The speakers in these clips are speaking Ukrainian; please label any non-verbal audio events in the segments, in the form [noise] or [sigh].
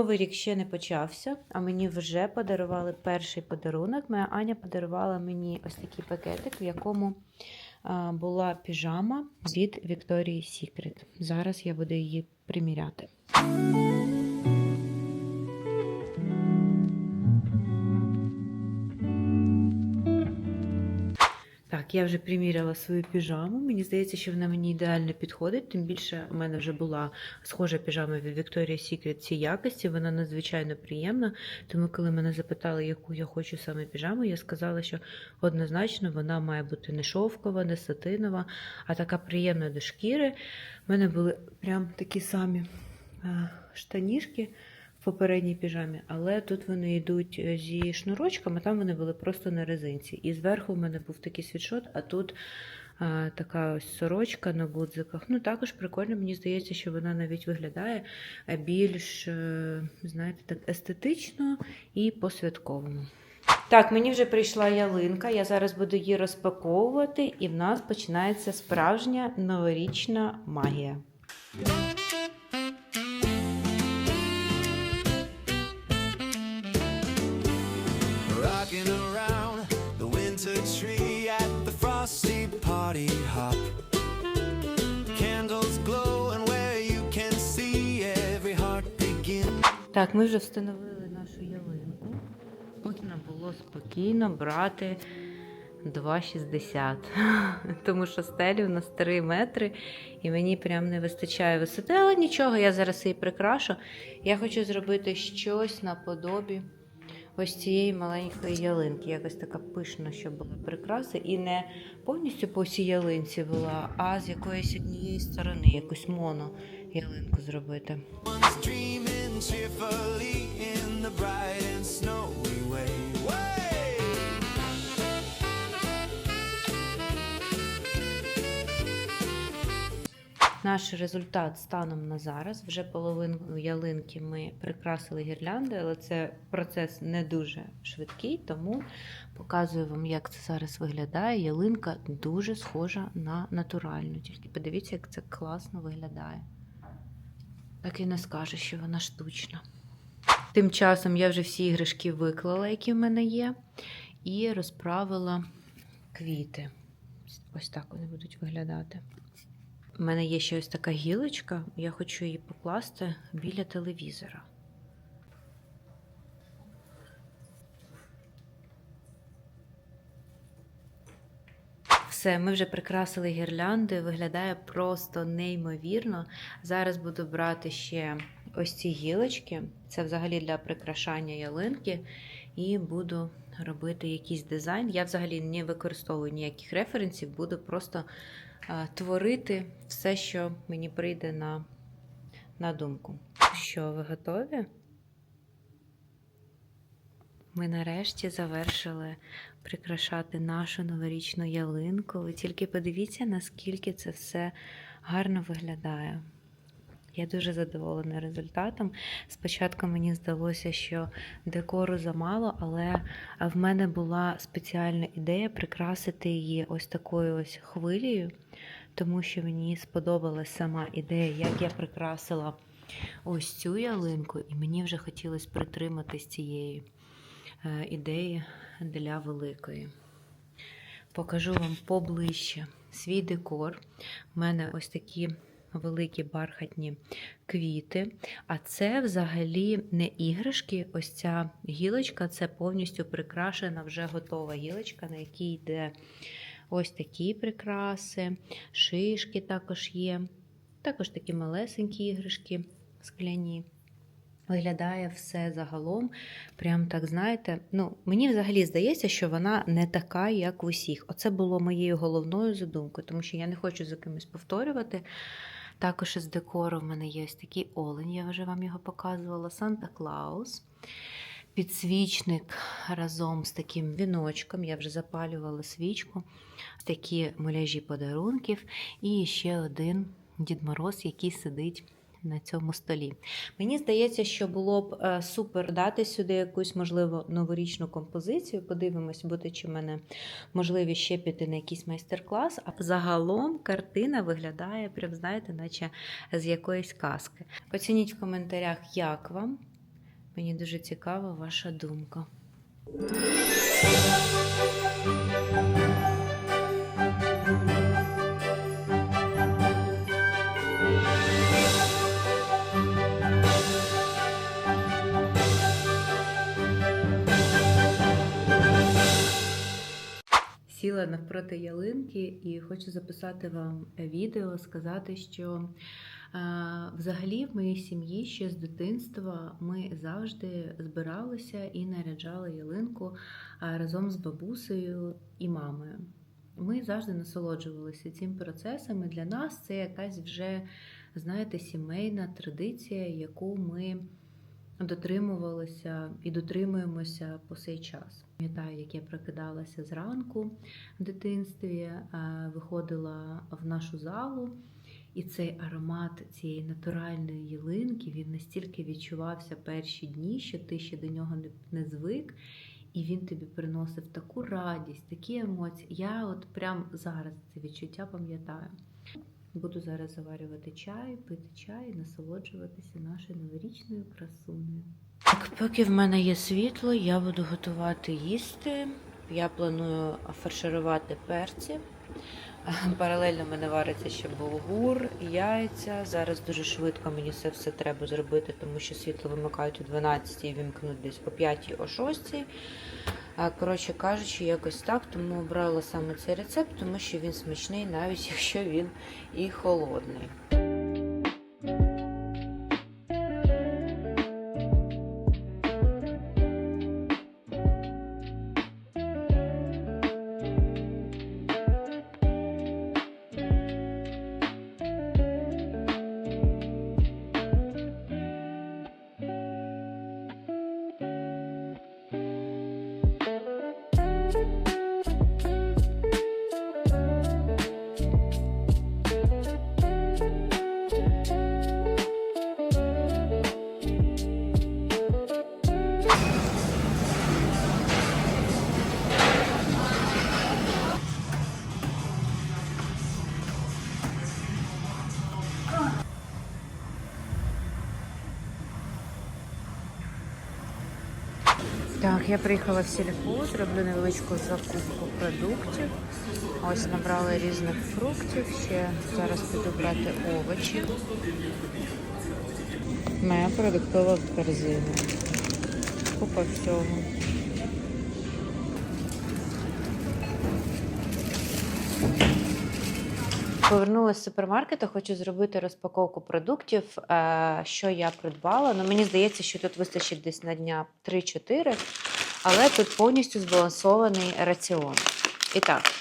Новий рік ще не почався, а мені вже подарували перший подарунок. Моя Аня подарувала мені ось такий пакетик, в якому була піжама від Victoria's Secret. Зараз я буду її приміряти. Так, я вже приміряла свою піжаму. Мені здається, що вона мені ідеально підходить. Тим більше у мене вже була схожа піжама від Victoria's Secret цієї якості. Вона надзвичайно приємна. Тому, коли мене запитали, яку я хочу саме піжаму, я сказала, що однозначно вона має бути не шовкова, не сатинова, а така приємна до шкіри. У мене були прям такі самі а, штанішки попередній піжамі, але тут вони йдуть е, зі шнурочками, там вони були просто на резинці. І зверху в мене був такий світшот, а тут а, така ось сорочка на гудзиках. Ну, також прикольно, мені здається, що вона навіть виглядає е, більш, е, знаєте, так естетично і по-святковому. Так, мені вже прийшла ялинка, я зараз буду її розпаковувати, і в нас починається справжня новорічна магія. Frosty party hop. See. Так, ми вже встановили нашу ялинку. Можна було спокійно брати 2,60. [laughs] Тому що стелі у нас 3 метри, і мені прям не вистачає висоти, але нічого, я зараз її прикрашу. Я хочу зробити щось наподобі ось цієї маленької ялинки. Якось така пишна, що була прикраса. І не повністю по всій ялинці була, а з якоїсь однієї сторони, якусь моно ялинку зробити. Наш результат станом на зараз. Вже половину ялинки ми прикрасили гірлянди, але це процес не дуже швидкий, тому показую вам, як це зараз виглядає. Ялинка дуже схожа на натуральну. Тільки подивіться, як це класно виглядає. Так і не скаже, що вона штучна. Тим часом я вже всі іграшки виклала, які в мене є, і розправила квіти. Ось так вони будуть виглядати. У мене є ще ось така гілочка, я хочу її покласти біля телевізора. Все, ми вже прикрасили гірлянди, виглядає просто неймовірно. Зараз буду брати ще ось ці гілочки. Це взагалі для прикрашання ялинки. І буду робити якийсь дизайн. Я взагалі не використовую ніяких референсів, буду просто творити все, що мені прийде на, на думку. Що, ви готові? Ми нарешті завершили прикрашати нашу новорічну ялинку. Ви тільки подивіться, наскільки це все гарно виглядає. Я дуже задоволена результатом. Спочатку мені здалося, що декору замало, але в мене була спеціальна ідея прикрасити її ось такою ось хвилею, тому що мені сподобалась сама ідея, як я прикрасила ось цю ялинку, і мені вже хотілося притриматись цієї е, ідеї для великої. Покажу вам поближче свій декор. У мене ось такі великі бархатні квіти. А це взагалі не іграшки. Ось ця гілочка це повністю прикрашена, вже готова гілочка, на якій йде ось такі прикраси, шишки також є. Також такі малесенькі іграшки скляні. Виглядає все загалом, прям так, знаєте, ну, мені взагалі здається, що вона не така, як в усіх. Оце було моєю головною задумкою, тому що я не хочу за кимось повторювати. Також із декору в мене є ось такий олень, я вже вам його показувала, Санта Клаус. Підсвічник разом з таким віночком. Я вже запалювала свічку, такі муляжі подарунків, і ще один Дід Мороз, який сидить на цьому столі. Мені здається, що було б е, супер дати сюди якусь, можливо, новорічну композицію. Подивимось, буде чи в мене можливість ще піти на якийсь майстер-клас. А загалом картина виглядає, прям, знаєте, наче з якоїсь казки. Оцініть в коментарях, як вам. Мені дуже цікава ваша думка. Сіла навпроти ялинки і хочу записати вам відео, сказати, що е, взагалі в моїй сім'ї ще з дитинства ми завжди збиралися і наряджали ялинку разом з бабусею і мамою. Ми завжди насолоджувалися цим процесом. І для нас це якась вже, знаєте, сімейна традиція, яку ми дотримувалися і дотримуємося по сей час. Пам'ятаю, як я прокидалася зранку в дитинстві, е, виходила в нашу залу, і цей аромат цієї натуральної ялинки він настільки відчувався перші дні, що ти ще до нього не, звик, і він тобі приносив таку радість, такі емоції. Я от прям зараз це відчуття пам'ятаю. Буду зараз заварювати чай, пити чай і насолоджуватися нашою новорічною красунею. Так, поки в мене є світло, я буду готувати їсти. Я планую фарширувати перці. [laughs] Паралельно в мене вариться ще булгур, яйця. Зараз дуже швидко мені це все треба зробити, тому що світло вимикають о 12 і вімкнуть десь о 5 о 6. Коротше кажучи, якось так, тому обрала саме цей рецепт, тому що він смачний, навіть [laughs] якщо він і холодний. Я приїхала в сільпо, зроблю невеличку закупку продуктів. Ось набрала різних фруктів. Ще зараз піду брати овочі. Моя продуктова корзина. Купа всього. Повернулася з супермаркету, хочу зробити розпаковку продуктів, е, що я придбала. Ну, мені здається, що тут вистачить десь на дня 3-4, але тут повністю збалансований раціон. І так,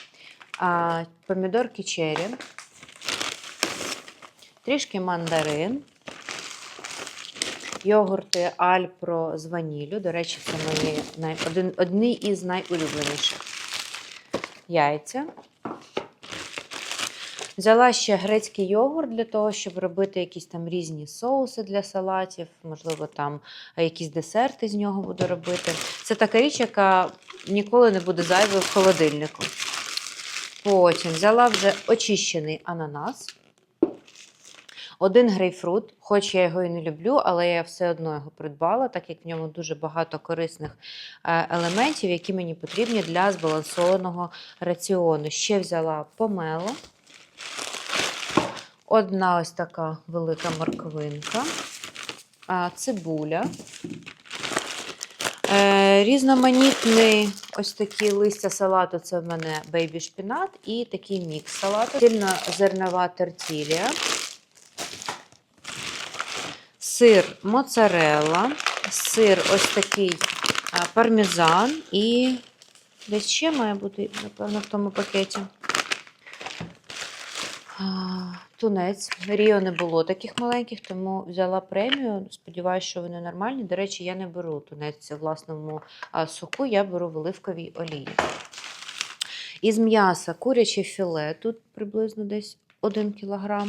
помідорки черрі, трішки мандарин, йогурти Альпро з ваніллю. До речі, це мої одні із найулюбленіших. Яйця. Взяла ще грецький йогурт для того, щоб робити якісь там різні соуси для салатів, можливо, там е, якісь десерти з нього буду робити. Це така річ, яка ніколи не буде зайвою в холодильнику. Потім взяла вже очищений ананас, один грейпфрут, хоч я його і не люблю, але я все одно його придбала, так як в ньому дуже багато корисних е, елементів, які мені потрібні для збалансованого раціону. Ще взяла помело. Одна ось така велика морквинка, цибуля, е, різноманітний ось такі листя салату це в мене бейбі шпінат і такий мікс салату. Цільнозернова тортілія, сир моцарелла, сир ось такий а, пармезан. І десь ще має бути, напевно, в тому пакеті. Тунець. Ріо не було таких маленьких, тому взяла премію. Сподіваюся, що вони нормальні. До речі, я не беру тунець у власному соку, я беру в оливковій олії. Із м'яса куряче філе, тут приблизно десь 1 кг.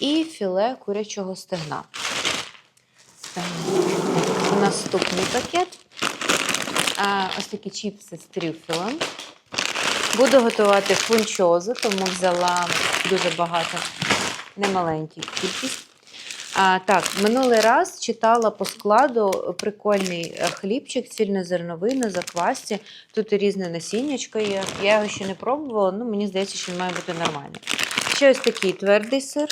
І філе курячого стегна. Наступний пакет. Ось такі чіпси з трюфелем. Буду готувати фунчозу, тому взяла дуже багато, немаленьку кількість. А, так, минулий раз читала по складу прикольний е, хлібчик, цільнозерновий на заквасці. Тут різне насіннячко є. Я його ще не пробувала, ну мені здається, що він має бути нормальний. Ще ось такий твердий сир,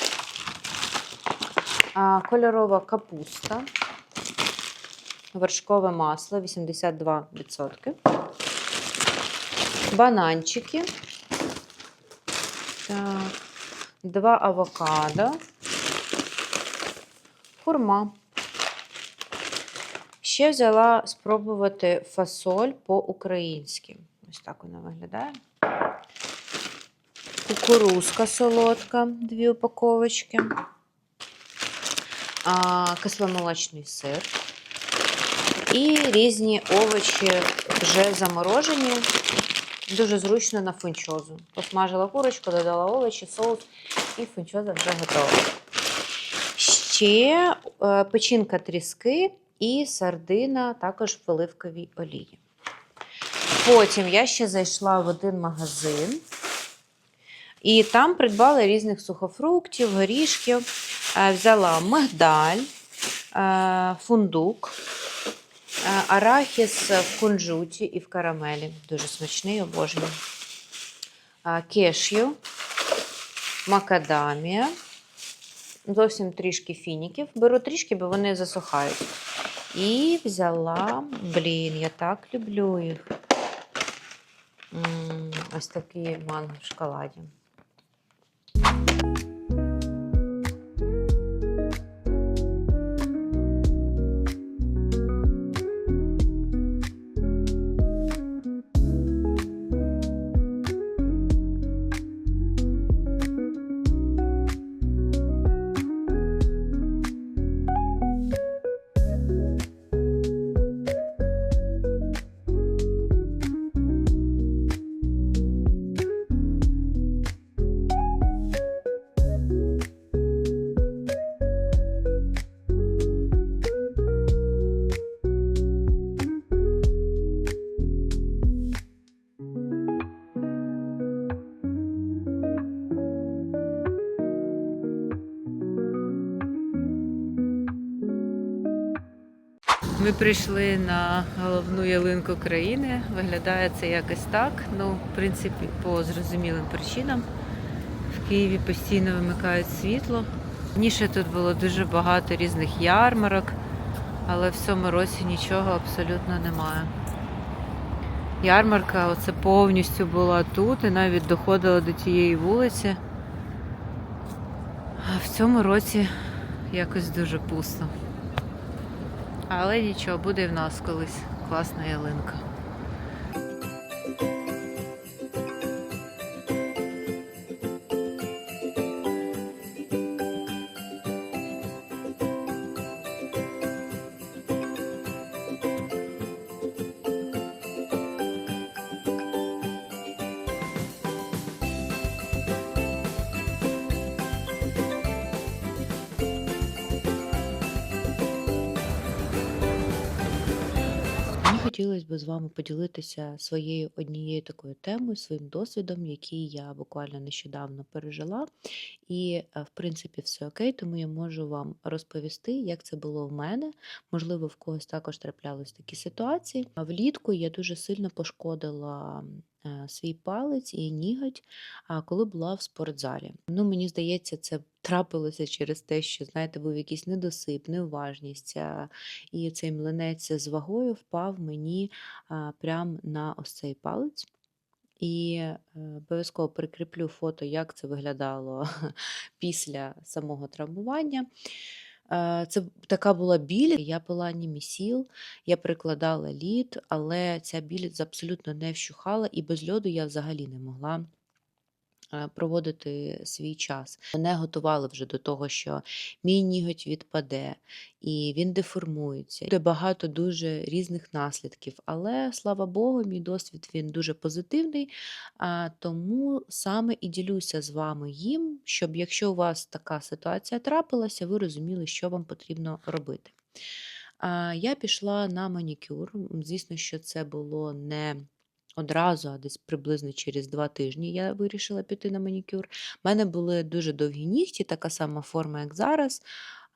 а, кольорова капуста, вершкове масло 82%, бананчики, так, два авокадо хурма. Ще взяла спробувати фасоль по-українськи. Ось так вона виглядає. Кукурузка солодка, дві упаковочки. Кисломолочний сир. І різні овочі вже заморожені. Дуже зручно на фунчозу. Посмажила курочку, додала овочі, соус, і фунчоза вже готова ще е, печінка тріски і сардина також в оливковій олії. Потім я ще зайшла в один магазин і там придбала різних сухофруктів, горішків. Е, Взяла мигдаль, е, фундук, арахіс в кунжуті і в карамелі. Дуже смачний, обожнюю. Кешю, макадамія зовсім трішки фініків. Беру трішки, бо вони засухають. І взяла, блін, я так люблю їх. Ось такі манго в шоколаді. Ми прийшли на головну ялинку країни. Виглядає це якось так. Ну, в принципі, по зрозумілим причинам. В Києві постійно вимикають світло. Раніше тут було дуже багато різних ярмарок, але в цьому році нічого абсолютно немає. Ярмарка оце повністю була тут і навіть доходила до тієї вулиці. А в цьому році якось дуже пусто. Але нічого, буде в нас колись класна ялинка. Хотілося б з вами поділитися своєю однією такою темою, своїм досвідом, який я буквально нещодавно пережила. І, е, в принципі, все окей, тому я можу вам розповісти, як це було в мене. Можливо, в когось також траплялись такі ситуації. Влітку я дуже сильно пошкодила свій палець і ніготь, коли була в спортзалі. Ну, мені здається, це трапилося через те, що, знаєте, був якийсь недосип, неуважність. І цей млинець з вагою впав мені прямо на ось цей палець. І е, обов'язково прикріплю фото, як це виглядало [laughs] після самого травмування. Е, Це така була біль. Я пила німісіл, я прикладала лід, але ця біль абсолютно не вщухала, і без льоду я взагалі не могла проводити свій час. Мене готували вже до того, що мій ніготь відпаде і він деформується. Буде багато дуже різних наслідків. Але слава Богу, мій досвід він дуже позитивний. Тому саме і ділюся з вами їм, щоб якщо у вас така ситуація трапилася, ви розуміли, що вам потрібно робити. Я пішла на манікюр. Звісно, що це було не одразу, а десь приблизно через два тижні я вирішила піти на манікюр. У мене були дуже довгі нігті, така сама форма, як зараз.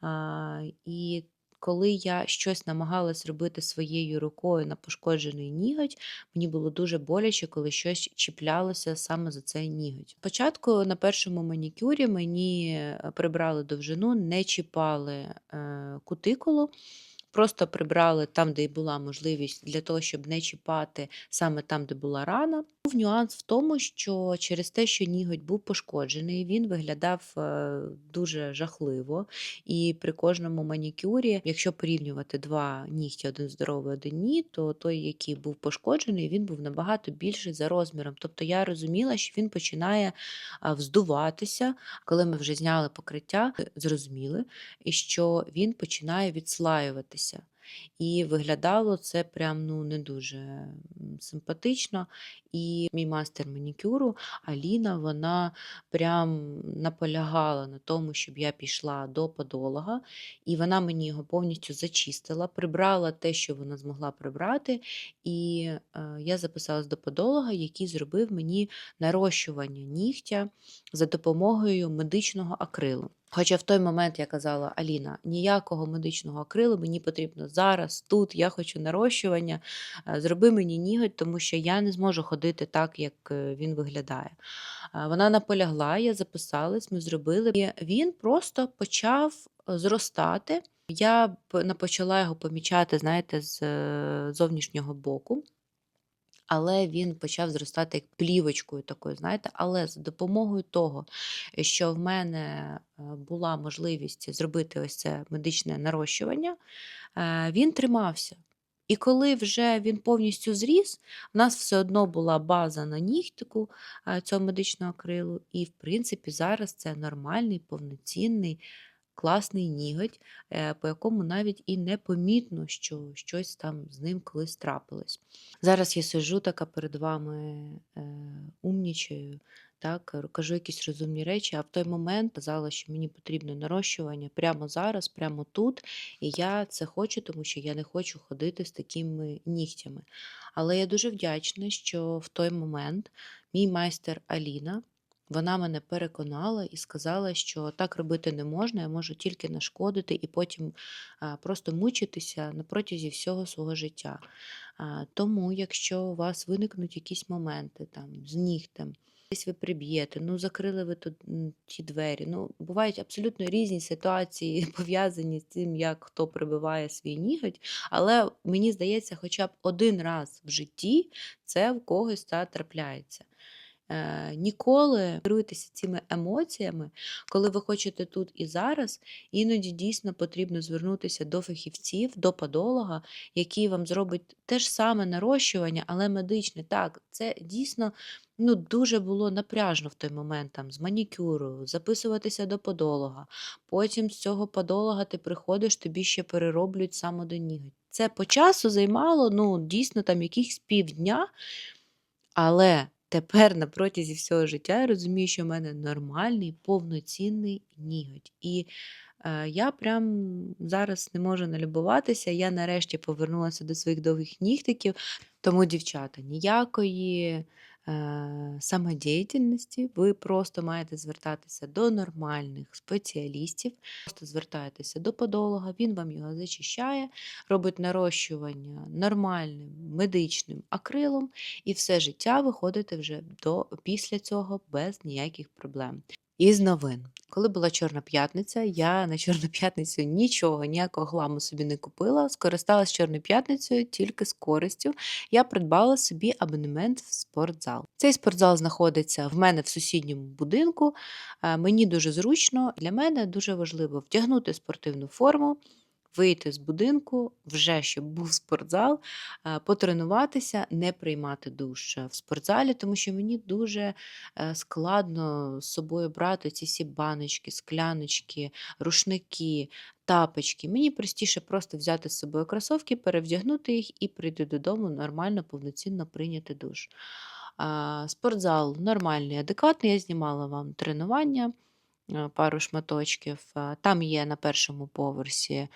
А, і коли я щось намагалась робити своєю рукою на пошкоджений ніготь, мені було дуже боляче, коли щось чіплялося саме за цей ніготь. Спочатку на першому манікюрі мені е, прибрали довжину, не чіпали е, кутикулу. Просто прибрали там, де й була можливість для того, щоб не чіпати саме там, де була рана. Був нюанс в тому, що через те, що ніготь був пошкоджений, він виглядав е, дуже жахливо. І при кожному манікюрі, якщо порівнювати два нігті, один здоровий, один ні, то той, який був пошкоджений, він був набагато більший за розміром. Тобто я розуміла, що він починає вздуватися. Коли ми вже зняли покриття, е, зрозуміли, і що він починає відслаюватися. І виглядало це прям ну не дуже симпатично. І мій мастер манікюру Аліна, вона прям наполягала на тому, щоб я пішла до подолога, і вона мені його повністю зачистила, прибрала те, що вона змогла прибрати. І е, я записалась до подолога, який зробив мені нарощування нігтя за допомогою медичного акрилу. Хоча в той момент я казала, Аліна, ніякого медичного акрилу мені потрібно зараз, тут, я хочу нарощування, е, зроби мені ніготь, тому що я не зможу ходити так, як е, він виглядає. Е, Вона наполягла, я записалась, ми зробили. І він просто почав зростати. Я почала його помічати, знаєте, з зовнішнього боку. Але він почав зростати як плівочкою такою, знаєте, але за допомогою того, що в мене е, була можливість зробити ось це медичне нарощування, е, він тримався. І коли вже він повністю зріс, в нас все одно була база на нігтику е, цього медичного акрилу, і в принципі зараз це нормальний, повноцінний, класний ніготь, е, по якому навіть і не помітно, що щось там з ним колись трапилось. Зараз я сиджу така перед вами е, умнічаю, так, кажу якісь розумні речі, а в той момент казала, що мені потрібно нарощування прямо зараз, прямо тут. І я це хочу, тому що я не хочу ходити з такими нігтями. Але я дуже вдячна, що в той момент мій майстер Аліна. Вона мене переконала і сказала, що так робити не можна, я можу тільки нашкодити і потім просто мучитися на протязі всього свого життя. Тому, якщо у вас виникнуть якісь моменти там з нігтем, десь ви приб'єте, ну закрили ви тут ті двері. Ну, бувають абсолютно різні ситуації, [laughs] пов'язані з тим, як хто прибиває свій ніготь. Але мені здається, хоча б один раз в житті це в когось та трапляється. Е, ніколи керуйтеся цими емоціями, коли ви хочете тут і зараз, іноді дійсно потрібно звернутися до фахівців, до подолога, який вам зробить те ж саме нарощування, але медичне. Так, це дійсно ну, дуже було напряжно в той момент там, з манікюру, записуватися до подолога. Потім з цього подолога ти приходиш, тобі ще перероблюють самодоніготь. Це по часу займало ну, дійсно там якихось півдня, але тепер на протязі всього життя я розумію, що в мене нормальний, повноцінний ніготь. І е, я прям зараз не можу налюбуватися. Я нарешті повернулася до своїх довгих нігтиків. Тому, дівчата, ніякої самодіяльності, ви просто маєте звертатися до нормальних спеціалістів, просто звертаєтеся до подолога, він вам його зачищає, робить нарощування нормальним медичним акрилом, і все життя виходите вже до, після цього без ніяких проблем. Із новин. Коли була Чорна п'ятниця, я на Чорну п'ятницю нічого, ніякого хламу собі не купила. Скористалась Чорною п'ятницею тільки з користю. Я придбала собі абонемент в спортзал. Цей спортзал знаходиться в мене в сусідньому будинку. Е, Мені дуже зручно. Для мене дуже важливо вдягнути спортивну форму. Вийти з будинку, вже щоб був спортзал, е, потренуватися, не приймати душ в спортзалі, тому що мені дуже е, складно з собою брати ці всі баночки, скляночки, рушники, тапочки. Мені простіше просто взяти з собою кросовки, перевдягнути їх і прийти додому нормально, повноцінно прийняти душ. Спортзал нормальний, адекватний. Я знімала вам тренування. Е, пару шматочків. Е, Там є на першому поверсі е,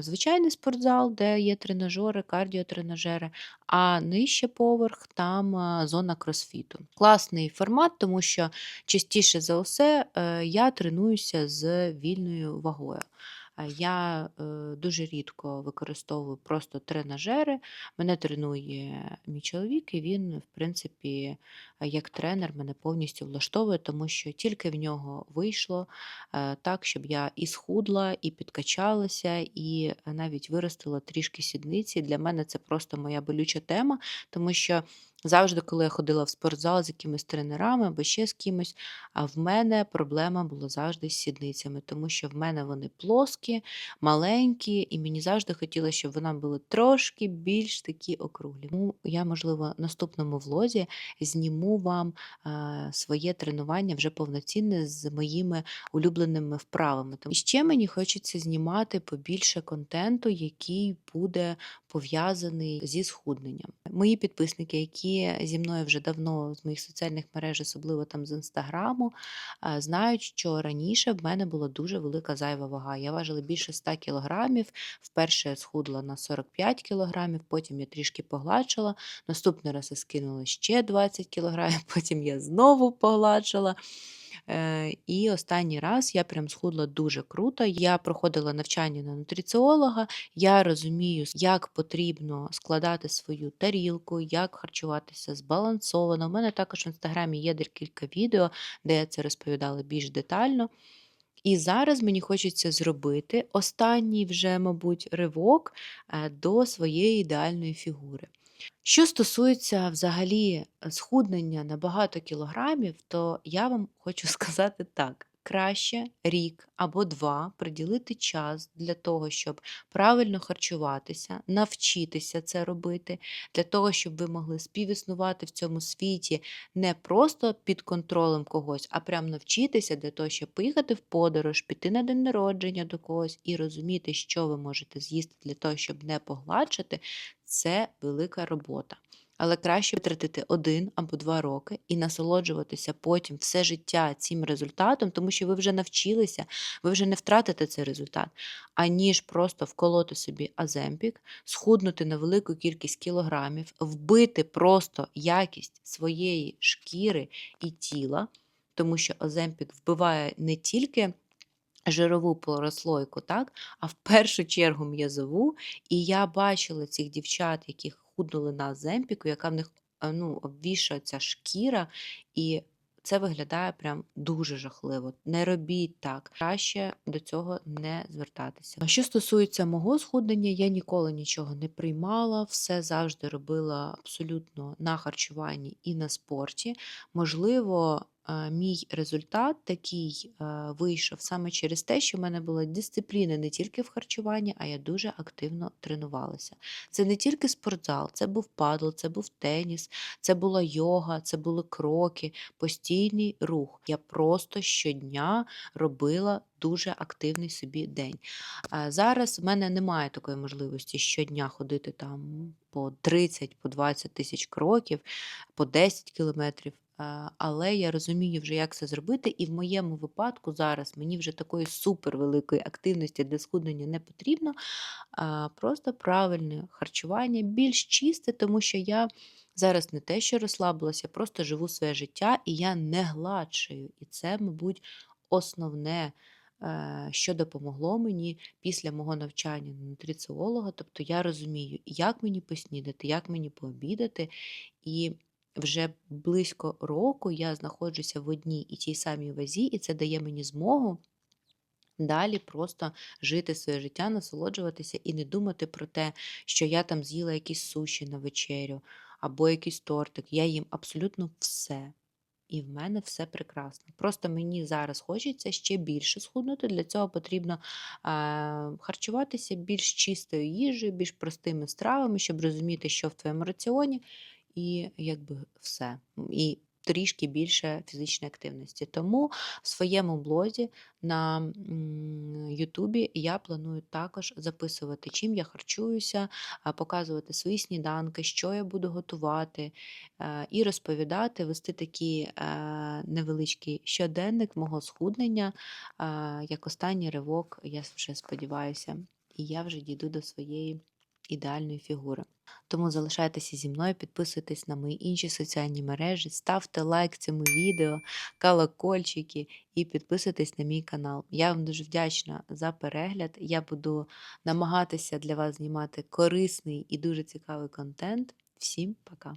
звичайний спортзал, де є тренажери, кардіотренажери, а нижче поверх там зона кросфіту. Класний формат, тому що частіше за все я тренуюся з вільною вагою. Я е, дуже рідко використовую просто тренажери. Мене тренує мій чоловік, і він, в принципі, як тренер мене повністю влаштовує, тому що тільки в нього вийшло е, так, щоб я і схудла, і підкачалася, і навіть виростила трішки сідниці. Для мене це просто моя болюча тема, тому що завжди, коли я ходила в спортзал з якимись тренерами або ще з кимось, а в мене проблема була завжди з сідницями, тому що в мене вони плоскі, маленькі, і мені завжди хотілося, щоб вона були трошки більш такі округлі. Тому я, можливо, в наступному влозі зніму вам е, своє тренування вже повноцінне з моїми улюбленими вправами. Тому- І ще мені хочеться знімати побільше контенту, який буде пов'язаний зі схудненням. Мої підписники, які зі мною вже давно з моїх соціальних мереж, особливо там з інстаграму, знають, що раніше в мене була дуже велика зайва вага. Я важила більше 100 кілограмів. Вперше я схудла на 45 кілограмів, потім я трішки погладшила. Наступний раз я скинула ще 20 кілограмів, [laughs] потім я знову погладшила. Е, І останній раз я прям схудла дуже круто. Я проходила навчання на нутриціолога, я розумію, як потрібно складати свою тарілку, як харчуватися збалансовано. У мене також в інстаграмі є декілька відео, де я це розповідала більш детально. І зараз мені хочеться зробити останній вже, мабуть, ривок е, до своєї ідеальної фігури. Що стосується взагалі е, схуднення на багато кілограмів, то я вам хочу [laughs] сказати так: краще рік або два приділити час для того, щоб правильно харчуватися, навчитися це робити, для того, щоб ви могли співіснувати в цьому світі не просто під контролем когось, а прям навчитися для того, щоб поїхати в подорож, піти на день народження до когось і розуміти, що ви можете з'їсти для того, щоб не погладшити, це велика робота. Але краще витратити один або два роки і насолоджуватися потім все життя цим результатом, тому що ви вже навчилися, ви вже не втратите цей результат, аніж просто вколоти собі аземпік, схуднути на велику кількість кілограмів, вбити просто якість своєї шкіри і тіла, тому що аземпік вбиває не тільки жирову прослойку, так, а в першу чергу м'язову. І я бачила цих дівчат, які худнули на аземпіку, яка в них ну, обвішується шкіра, і це виглядає прям дуже жахливо. Не робіть так, краще до цього не звертатися. Що стосується мого схуднення, я ніколи нічого не приймала, все завжди робила абсолютно на харчуванні і на спорті. Можливо, е, мій результат такий вийшов саме через те, що в мене була дисципліна не тільки в харчуванні, а я дуже активно тренувалася. Це не тільки спортзал, це був падл, це був теніс, це була йога, це були кроки, постійний рух. Я просто щодня робила дуже активний собі день. Зараз в мене немає такої можливості щодня ходити там по 30, по 20 тисяч кроків, по 10 кілометрів. Але я розумію вже, як це зробити, і в моєму випадку зараз мені вже такої супервеликої активності для схуднення не потрібно. Просто правильне харчування, більш чисте, тому що я зараз не те, що розслабилася, просто живу своє життя і я не гладшаю. І це, мабуть, основне, е, що допомогло мені після мого навчання на нутриціолога. Тобто я розумію, як мені поснідати, як мені пообідати. І вже близько року я знаходжуся в одній і тій самій вазі, і це дає мені змогу далі просто жити своє життя, насолоджуватися і не думати про те, що я там з'їла якісь суші на вечерю або якийсь тортик. Я їм абсолютно все. І в мене все прекрасно. Просто мені зараз хочеться ще більше схуднути. Для цього потрібно е, харчуватися більш чистою їжею, більш простими стравами, щоб розуміти, що в твоєму раціоні, і якби все. І трішки більше фізичної активності. Тому в своєму блозі на Ютубі я планую також записувати, чим я харчуюся, показувати свої сніданки, що я буду готувати, е, і розповідати, вести такий е, невеличкий щоденник мого схуднення, е, як останній ривок, я вже сподіваюся, і я вже дійду до своєї ідеальної фігури. Тому залишайтеся зі мною, підписуйтесь на мої інші соціальні мережі, ставте лайк цьому відео, колокольчики і підписуйтесь на мій канал. Я вам дуже вдячна за перегляд. Я буду намагатися для вас знімати корисний і дуже цікавий контент. Всім пока!